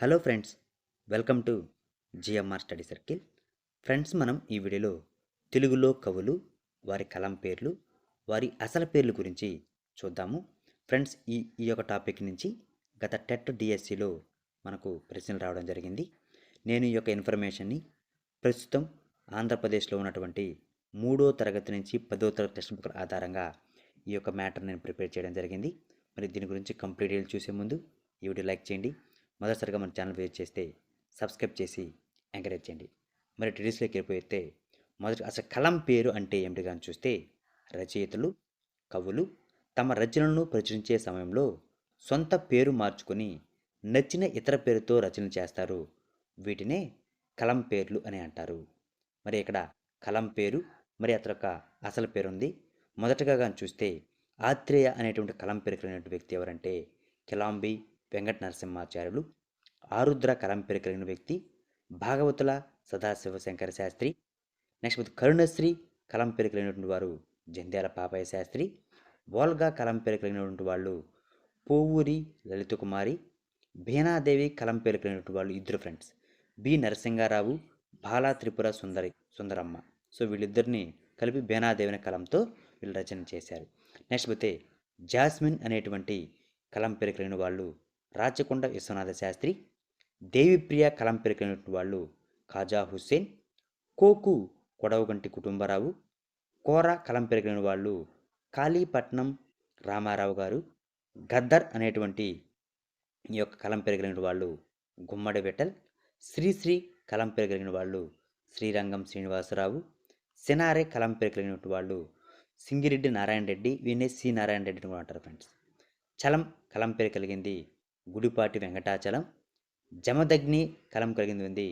Hello friends welcome to GMR study circle friends మనం ఈ వీడియోలో తెలుగులో కవులు వారి కలం పేర్లు వారి అసలు పేర్లు గురించి చూద్దాము. ఫ్రెండ్స్ ఈ ఈ యొక్క టాపిక్ నుంచి గత టెట్ డిఎస్సిలో మనకు ప్రశ్నలు రావడం జరిగింది. నేను ఈ యొక్క ఇన్ఫర్మేషన్ని ప్రస్తుతం ఆంధ్రప్రదేశ్లో ఉన్నటువంటి మూడో తరగతి నుంచి పదో తరగతి టెక్స్ట్ బుక్ ఆధారంగా ఈ యొక్క మ్యాటర్ నేను ప్రిపేర్ చేయడం జరిగింది. మరి దీని గురించి కంప్లీట్ చూసే ముందు ఈ వీడియో లైక్ చేయండి. మొదటిసారిగా మన ఛానల్ విజిట్ చేస్తే సబ్స్క్రైబ్ చేసి ఎంకరేజ్ చేయండి. మరి డీటెయిల్స్లోకి వెళ్ళిపోయితే మొదటి అసలు కలం పేరు అంటే ఏమిటి కానీ చూస్తే రచయితలు కవులు తమ రచనలను ప్రచురించే సమయంలో సొంత పేరు మార్చుకొని నచ్చిన ఇతర పేరుతో రచనలు చేస్తారు. వీటినే కలం పేర్లు అని అంటారు. మరి ఇక్కడ కలం పేరు మరి అతని యొక్క అసలు పేరు ఉంది. మొదటగా కానీ చూస్తే ఆత్రేయ అనేటువంటి కలం పేరు కలిగినటువంటి వ్యక్తి ఎవరంటే కిలాంబి వెంకట నరసింహాచార్యులు ఆరుద్ర కలం పేరు కలిగిన వ్యక్తి భాగవతుల సదాశివ శంకర శాస్త్రి నెక్స్ట్ కరుణశ్రీ కలం పేరు కలిగినటువంటి వారు జంధ్యాల పాపయ్య శాస్త్రి వోల్గా కలం పేరు కలిగినటువంటి వాళ్ళు పోవూరి లలిత కుమారి భీనాదేవి కలం పేరు కలిగినటువంటి వాళ్ళు ఇద్దరు friends B Narasingarao Bala Tripura Sundari Sundaramma. So వీళ్ళిద్దరిని కలిపి బేనాదేవిని కలంతో వీళ్ళు రచన చేశారు. నెక్స్ట్ పోతే జాస్మిన్ అనేటువంటి కలం పేరు కలిగిన వాళ్ళు రాచకొండ విశ్వనాథ శాస్త్రి దేవిప్రియ కలం పేరు వాళ్ళు ఖాజా హుస్సేన్ కోకు కొడవగంటి కుటుంబరావు కోర కలం పేరు వాళ్ళు కాళీపట్నం రామారావు గారు గద్దర్ అనేటువంటి ఈ యొక్క కలం పెరిగిన వాళ్ళు గుమ్మడి వెటల్ శ్రీశ్రీ కలం పెరిగిన వాళ్ళు శ్రీరంగం శ్రీనివాసరావు సినారే కలం పెరిగిన వాళ్ళు సింగిరెడ్డి నారాయణ రెడ్డి వీనే సి నారాయణ రెడ్డి కూడా అంటారు ఫ్రెండ్స్ చలం కలం పెరగలిగింది కలిగింది గుడిపాటి వెంకటాచలం జమదగ్ని కలం కలిగింది. ఉంది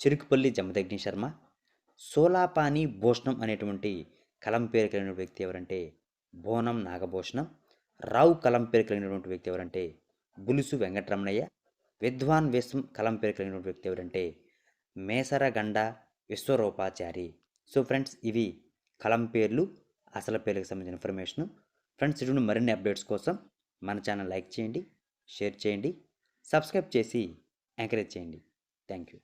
చిరుకుపల్లి జమదగ్ని శర్మ సోలాపాని భూషణం అనేటువంటి కలం పేరు కలిగిన వ్యక్తి ఎవరంటే బోనం నాగభూషణం రావు కలం పేరు కలిగినటువంటి వ్యక్తి ఎవరంటే బులుసు వెంకటరమణయ్య విద్వాన్ విశ్వం కలం పేరు కలిగినటువంటి వ్యక్తి ఎవరంటే మేసరగండ విశ్వరూపాచారి. సో ఫ్రెండ్స్ ఇవి కలం పేర్లు అసలు పేర్లకు సంబంధించిన ఇన్ఫర్మేషన్. ఫ్రెండ్స్ ఇటువంటి మరిన్ని అప్డేట్స్ కోసం మన ఛానల్ లైక్ చేయండి. షేర్ చేయండి. సబ్స్క్రైబ్ చేసి ఎంకరేజ్ చేయండి. Thank you